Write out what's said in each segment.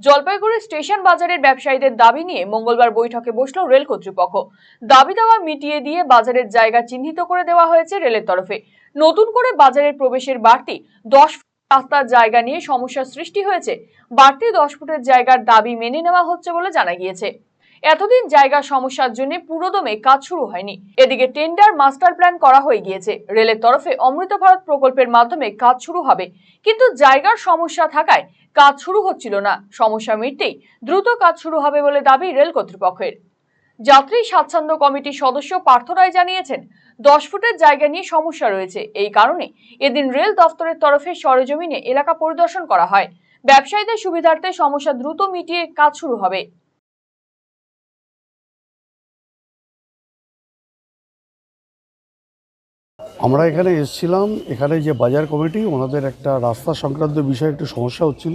Jalpaiguri station বাজারের ব্যবসায়ীদের দাবি নিয়ে মঙ্গলবার বৈঠকে বসল রেল কর্তৃপক্ষ। দাবি দাওয়া মিটিয়ে দিয়ে বাজারের জায়গা চিহ্নিত করে দেওয়া হয়েছে রেলের তরফে। নতুন করে বাজারের প্রবেশের বাড়তি দশ রাস্তার জায়গা নিয়ে সমস্যার সৃষ্টি হয়েছে। বাড়তি দশ ফুটের জায়গার দাবি মেনে নেওয়া হচ্ছে বলে জানা গিয়েছে। এতদিন জায়গা সমস্যার জন্য পুরোদমে কাজ শুরু হয়নি। এদিকে টেন্ডার মাস্টার প্ল্যান করা হয়ে গিয়েছে। রেলের তরফে অমৃত ভারত প্রকল্পের মাধ্যমে কাজ শুরু হবে। কিন্তু জায়গার সমস্যা থাকায় কাজ শুরু হচ্ছিল না। সমস্যা মিটতেই দ্রুত কাজ শুরু হবে বলে দাবি রেল কর্তৃপক্ষের। যাত্রী স্বাচ্ছন্দ্য কমিটির সদস্য পার্থ রায় জানিয়েছেন, দশ ফুটের জায়গা নিয়ে সমস্যা রয়েছে। এই কারণে এদিন রেল দফতরের তরফে সরেজমিনে এলাকা পরিদর্শন করা হয়। ব্যবসায়ীদের সুবিধার্থে সমস্যা দ্রুত মিটিয়ে কাজ শুরু হবে। আমরা এখানে এসেছিলাম, এখানে যে বাজার কমিটি, ওনাদের একটা রাস্তা সংক্রান্ত বিষয়ে একটু সমস্যা হচ্ছিল।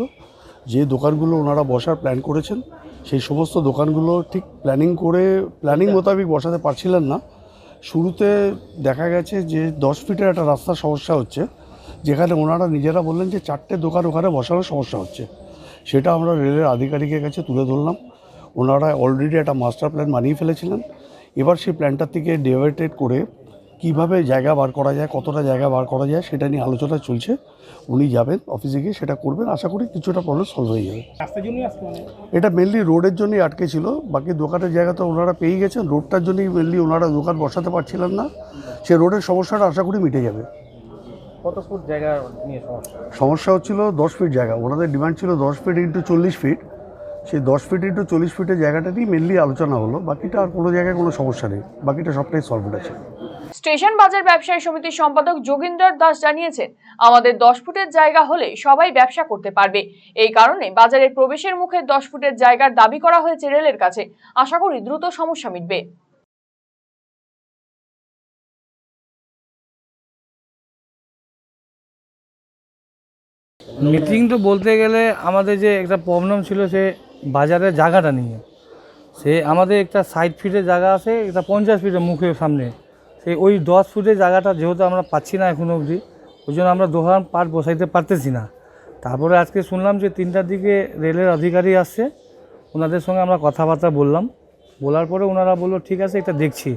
যে দোকানগুলো ওনারা বসার প্ল্যান করেছেন, সেই সমস্ত দোকানগুলো ঠিক প্ল্যানিং করে প্ল্যানিং মোতাবেক বসাতে পারছিলেন না। শুরুতে দেখা গেছে যে দশ ফিটের একটা রাস্তার সমস্যা হচ্ছে, যেখানে ওনারা নিজেরা বললেন যে চারটে দোকান ওখানে বসানোর সমস্যা হচ্ছে। সেটা আমরা রেলের আধিকারিকের কাছে তুলে ধরলাম। ওনারা অলরেডি একটা মাস্টার প্ল্যান বানিয়ে ফেলেছিলেন। এবার সেই প্ল্যানটার থেকে ডেভাইটেড করে কীভাবে জায়গা বার করা যায় কতটা জায়গা বার করা যায় সেটা নিয়ে আলোচনা চলছে। উনি যাবেন অফিসে গিয়ে সেটা করবেন। আশা করি কিছুটা প্রবলেম সলভ হয়ে যাবে। এটা মেনলি রোডের জন্যই আটকে ছিল। বাকি দোকানের জায়গা তো ওনারা পেয়ে গেছেন। রোডটার জন্যই মেনলি ওনারা দোকান বসাতে পারছিলেন না। সে রোডের সমস্যাটা আশা করি মিটে যাবে। কত ফুট জায়গা নিয়ে সমস্যা? সমস্যা হচ্ছিল দশ ফিট জায়গা। ওনাদের ডিমান্ড ছিল দশ ফিট ইন্টু চল্লিশ ফিট সেই দশ ফিট ইন্টু চল্লিশ ফিটের জায়গাটা নিয়ে মেনলি আলোচনা হলো। বাকিটা আর কোনো জায়গায় কোনো সমস্যা নেই। বাকিটা সবটাই সলভ আছে। স্টেশন বাজার ব্যবসায়ী সমিতির সম্পাদক যোগিন্দর দাস জানিয়েছেন, আমাদের দশ ফুটের জায়গা হলে সবাই ব্যবসা করতে পারবে। এই কারণে বাজারের প্রবেশের মুখে দশ ফুটের জায়গার দাবি করা হয়েছে রেলের কাছে। আশা করি দ্রুত সমস্যা মিটবে। মিটিং তো বলতে গেলে আমাদের যে একটা প্রবলেম ছিল, সে বাজারের জায়গাটা নিয়ে। সে আমাদের একটা ষাট ফিটের জায়গা আছে, একটা পঞ্চাশ ফিটের মুখের সামনে। সেই ওই দশ ফুটের জায়গাটা যেহেতু আমরা পাচ্ছি না এখনও অবধি ওই জন্য আমরা দোকান পাট বসাইতে পারতেছি না। তারপরে আজকে শুনলাম যে তিনটার দিকে রেলের অধিকারী আসছে ওনাদের সঙ্গে আমরা কথাবার্তা বললাম। বলার পরে ওনারা বলল ঠিক আছে এটা দেখছি।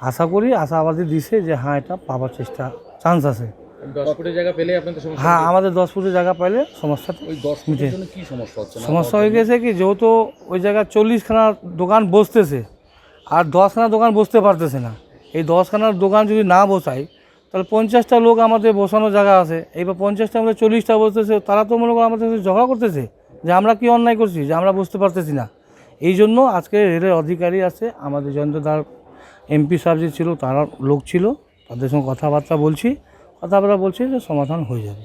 আশা করি আশাবাদী দিছে যে হ্যাঁ এটা পাওয়ার চেষ্টা চান্স আছে। হ্যাঁ আমাদের দশ ফুটের জায়গা পাইলে সমস্যাটা ফুটের সমস্যা সমস্যা হয়ে গেছে কি যেহেতু ওই জায়গায় চল্লিশখানা দোকান বসতেছে আর দশখানা দোকান বসতে পারতেছে না। এই দশখানার দোকান যদি না বসাই, তাহলে পঞ্চাশটা লোক আমাদের বসানোর জায়গা আছে। এইবার পঞ্চাশটা আমাদের চল্লিশটা বসতেছে, তারা তো মনে করো আমাদের ঝগড়া করতেছে যে আমরা কি অন্যায় করছি, যে আমরা বুঝতে পারতেছি না। এই জন্য আজকে রেলের অধিকারী আছে, আমাদের জয়ন্তদার এমপি সাহেব যে ছিল, তারা লোক ছিল, তাদের সঙ্গে কথাবার্তা বলছি। কথাবার্তা বলছি যে সমাধান হয়ে যাবে।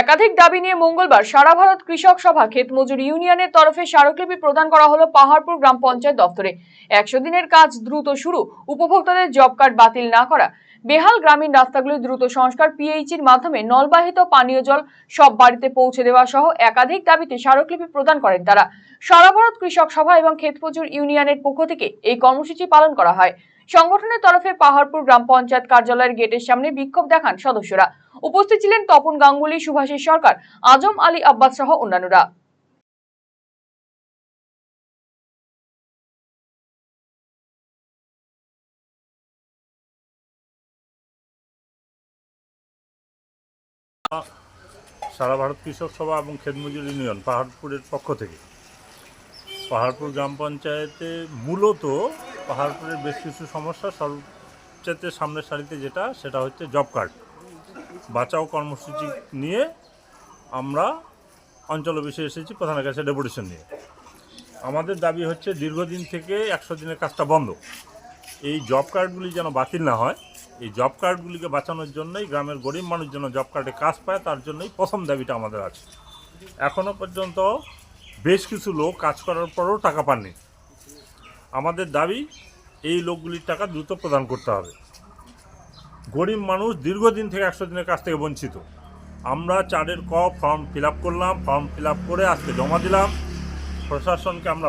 একাধিক দাবি নিয়ে মঙ্গলবার সারা ভারত কৃষক সভা ক্ষেত মজুর ইউনিয়নের তরফে স্মারকলিপি প্রদান করা হলো পাহাড়পুর গ্রাম পঞ্চায়েত দপ্তরে। একশো দিনের কাজ দ্রুত শুরু, উপভোক্তাদের জব কার্ড বাতিল না করা। বেহাল গ্রামীণ রাস্তাগুলি দ্রুত সংস্কার পিএইচির মাধ্যমে নলবাহিত পানীয় জল সব বাড়িতে পৌঁছে দেওয়া সহ একাধিক দাবিতে স্মারকলিপি প্রদান করেন তারা। সারা ভারত কৃষক সভা এবং ক্ষেতমজুর ইউনিয়নের পক্ষ থেকে এই কর্মসূচি পালন করা হয়। সংগঠনের তরফে পাহাড়পুর গ্রাম পঞ্চায়েত কার্যালয়ের গেটের সামনে বিক্ষোভ দেখান সদস্যরা। উপস্থিত ছিলেন তপন গাঙ্গুলি সুভাষিস সরকার, আজম আলী আব্বাস সহ অন্যান্যরা। সারা ভারত কৃষক সভা এবং খেতমজুর ইউনিয়ন পাহাড়পুরের পক্ষ থেকে। পাহাড়পুর গ্রাম পঞ্চায়েতে মূলত পাহাড়পুরের বেশ কিছু সমস্যা, সবচেয়ে সামনের সারিতে যেটা, সেটা হচ্ছে জব কার্ড। বাঁচাও কর্মসূচি নিয়ে আমরা অঞ্চল অফিসে এসেছি প্রধানের কাছে ডেপুটেশন নিয়ে। আমাদের দাবি হচ্ছে দীর্ঘদিন থেকে একশো দিনের কাজটা বন্ধ। এই জব কার্ডগুলি যেন বাতিল না হয়, এই জব কার্ডগুলিকে বাঁচানোর জন্যই গ্রামের গরিব মানুষ যেন জব কার্ডে কাজ পায়, তার জন্যই প্রথম দাবিটা আমাদের আছে। এখনও পর্যন্ত বেশ কিছু লোক কাজ করার পরও টাকা পাননি। আমাদের দাবি, এই লোকগুলির টাকা দ্রুত প্রদান করতে হবে। গরিব মানুষ দীর্ঘদিন থেকে একশো দিনের কাছ থেকে বঞ্চিত। আমরা চারের ক ফর্ম ফিল করলাম ফর্ম ফিল করে আজকে জমা দিলাম। প্রশাসনকে আমরা